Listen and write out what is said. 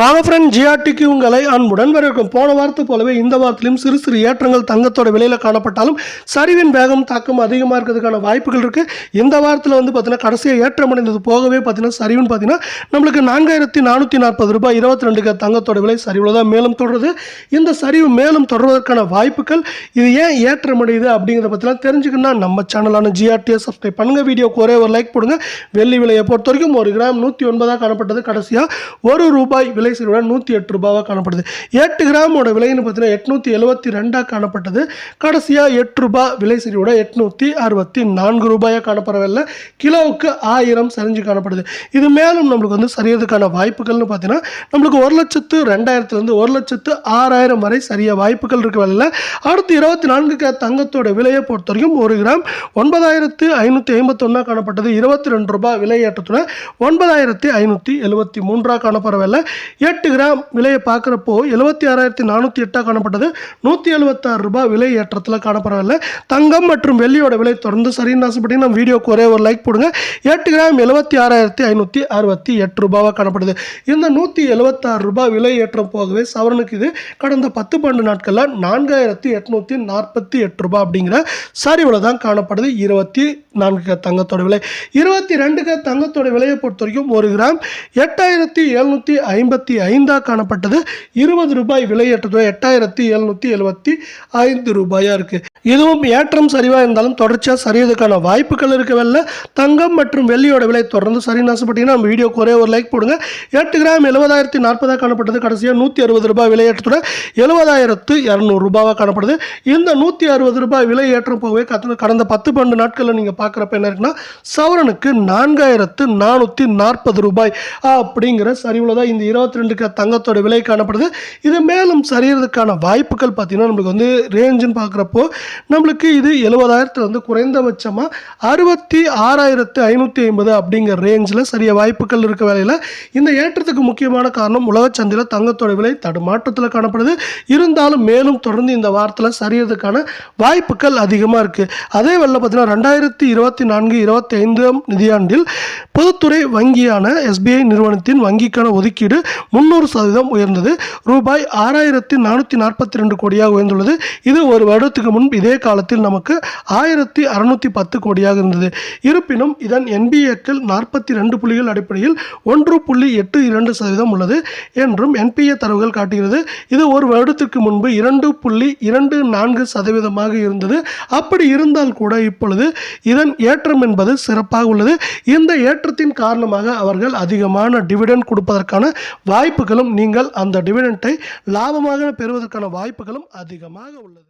வாங்க ஃப்ரெண்ட் ஜிஆர்டிக்கு உங்களை அன்புடன் வரவேற்கும். போன வாரத்தை போலவே இந்த வாரத்திலும் சிறு சிறு ஏற்றங்கள் தங்கத்தோட விலையில் காணப்பட்டாலும் சரிவின் வேகம் தாக்கம் அதிகமாக இருக்கிறதுக்கான வாய்ப்புகள் இருக்குது இந்த வாரத்தில் வந்து பார்த்தீங்கன்னா கடைசியாக ஏற்றமடைந்தது போகவே பார்த்தீங்கன்னா சரிவுன்னு பார்த்தீங்கன்னா நம்மளுக்கு நான்காயிரத்தி நானூற்றி நாற்பது ரூபாய் இருபத்தி ரெண்டுக்கு தங்கத்தோட விலை சரிவில் தான் மேலும் தொடருது. இந்த சரிவு மேலும் தொடர்வதற்கான வாய்ப்புகள் இது ஏன் ஏற்றமடையுது அப்படிங்கிறத பற்றிலாம் தெரிஞ்சுக்கணும்னா நம்ம சேனலான ஜிஆர்டியை சப்ஸ்கிரைப் பண்ணுங்கள் வீடியோக்கு ஒரே ஒரு லைக் போடுங்க. வெள்ளி விலையை பொறுத்த வரைக்கும் ஒரு கிராம் நூற்றி ஒன்பதாக காணப்பட்டது. கடைசியாக ஒரு ரூபாய் விலை சரிவுடன் நூற்றி எட்டு ரூபாவாக காணப்படுது. எட்டு கிராமோட விலைன்னு பார்த்தீங்கன்னா எட்நூற்றி எழுபத்தி ரெண்டாக காணப்பட்டது. கடைசியாக எட்டு ரூபாய் விலை சரிவோட எட்நூற்றி அறுபத்தி நான்கு ரூபாயாக காணப்படவில்லை. கிலோவுக்கு ஆயிரம் சரிஞ்சு காணப்படுது. இது மேலும் நம்மளுக்கு வந்து சரியறதுக்கான வாய்ப்புகள்னு பார்த்தீங்கன்னா நம்மளுக்கு ஒரு லட்சத்து ரெண்டாயிரத்துலேருந்து ஒரு லட்சத்து ஆறாயிரம் வரை சரிய வாய்ப்புகள் இருக்க வேலையில் அடுத்து இருபத்தி நான்கு கே தங்கத்தோட விலையை பொறுத்த வரைக்கும் ஒரு கிராம் ஒன்பதாயிரத்து ஐநூற்றி ஐம்பத்தொன்னா காணப்பட்டது. இருபத்தி ரெண்டு ரூபாய் விலை ஏற்றத்துடன் ஒன்பதாயிரத்தி ஐநூற்றி எழுபத்தி மூன்றாக காணப்படவில்லை. எட்டு கிராம் விலையை பார்க்குறப்போ எழுபத்தி ஆறாயிரத்தி நானூற்றி எட்டாக காணப்பட்டது. நூற்றி எழுபத்தாறு ரூபாய் விலை ஏற்றத்தில் காணப்படவில்லை. தங்கம் மற்றும் வெள்ளியோட விலை தொடர்ந்து சரின்னு ஆசைப்பட்டீங்கன்னா நம்ம வீடியோக்கு ஒரே ஒரு லைக் போடுங்க. எட்டு கிராம் எழுபத்தி ஆறாயிரத்தி ஐநூற்றி அறுபத்தி எட்டு ரூபாவாக காணப்படுது. இந்த நூற்றி எழுபத்தாறு ரூபாய் விலை ஏற்றம் போகவே சவரனுக்கு இது. கடந்த பத்து பன்னெண்டு நாட்களில் நான்காயிரத்தி எட்நூற்றி நாற்பத்தி எட்டு ரூபாய் அப்படிங்கிற சரிவில் தான் காணப்படுது. இருபத்தி நான்கு தங்கத்தோட விலை. இருபத்தி ரெண்டு தங்கத்தோட விலையை பொறுத்த வரைக்கும் ஒரு கிராம் எட்டாயிரத்தி எழுநூற்றி ஐம்பத்தி ஐந்தாக காணப்பட்டது. இருபது ரூபாய் விலையேற்றது எட்டாயிரத்தி எழுநூற்றி எழுபத்தி ஐந்து ரூபாயாக இருக்குது இதுவும் ஏற்றம் சரிவாக இருந்தாலும் தொடர்ச்சியாக சரியதுக்கான வாய்ப்புகள் இருக்கவில்லை. தங்கம் மற்றும் வெள்ளியோட விலை தொடர்ந்து சரின்னு ஆசைப்பட்டீங்கன்னா நம்ம வீடியோக்கு ஒரே ஒரு லைக் போடுங்க. எட்டு கிராம் எழுபதாயிரத்தி நாற்பதாக காணப்பட்டது. கடைசியாக நூற்றி அறுபது ரூபாய் விலையேற்றத்துடன் எழுபதாயிரத்து இரநூறு ரூபாவாக காணப்படுது. இந்த நூற்றி அறுபது ரூபாய் விலை ஏற்றம் போகவே கத்த- கடந்த பத்து பன்னெண்டு நாட்களில் நீங்கள் பார்க்குறப்ப என்ன இருக்குன்னா சவரனுக்கு நான்காயிரத்து நானூற்றி நாற்பது ரூபாய் அப்படிங்கிற சரிவில் தான் இந்த இருபத்தி ரெண்டுக்கு தங்கத்தோட விலை காணப்படுது. இது மேலும் சரியறதுக்கான வாய்ப்புகள் பார்த்தீங்கன்னா நம்மளுக்கு வந்து ரேஞ்சுன்னு பார்க்குறப்போ நம்மளுக்கு இது எழுபதாயிரத்துல வந்து குறைந்தபட்சமாக அறுபத்தி ஆறாயிரத்து ஐநூற்றி ஐம்பது அப்படிங்கிற ரேஞ்சில் சரிய வாய்ப்புகள் இருக்க வேலையில் இந்த ஏற்றத்துக்கு முக்கியமான காரணம் உலகச்சந்தையில் தங்கத்தோட விலை தடுமாற்றத்தில் காணப்படுது. இருந்தாலும் மேலும் தொடர்ந்து இந்த வாரத்தில் சரியறதுக்கான வாய்ப்புகள் அதிகமாக இருக்குது அதே வேளையில் பார்த்தீங்கன்னா ரெண்டாயிரத்தி இருபத்தி நான்கு இருபத்தி ஐந்தாம் நிதியாண்டில் பொதுத்துறை வங்கியான எஸ்பிஐ நிறுவனத்தின் வங்கிக்கான ஒதுக்கீடு முந்நூறு சதவீதம் உயர்ந்தது. ரூபாய் ஆறாயிரத்தி நானூற்றி நாற்பத்தி ரெண்டு கோடியாக உயர்ந்துள்ளது. இது ஒரு வருடத்துக்கு முன்பு இதே காலத்தில் நமக்கு ஆயிரத்தி அறுநூற்றி பத்து கோடியாக இருந்தது. இருப்பினும் இதன் என்பிஏக்கள் நாற்பத்தி ரெண்டு புள்ளிகள் அடிப்படையில் ஒன்று புள்ளி எட்டு இரண்டு சதவீதம் உள்ளது என்றும் என்பிஏ தரவுகள் காட்டுகிறது. இது ஒரு வருடத்திற்கு முன்பு இரண்டு புள்ளி இரண்டு நான்கு சதவீதமாக இருந்தது. அப்படி இருந்தால் கூட இப்பொழுது இதன் ஏற்றம் என்பது சிறப்பாக உள்ளது. இந்த ஏற்றத்தின் காரணமாக அவர்கள் அதிகமான டிவிடெண்ட் கொடுப்பதற்கான வாய்ப்புகளும் நீங்கள் அந்த டிவிடெண்டை லாபமாக பெறுவதற்கான வாய்ப்புகளும் அதிகமாக உள்ளது.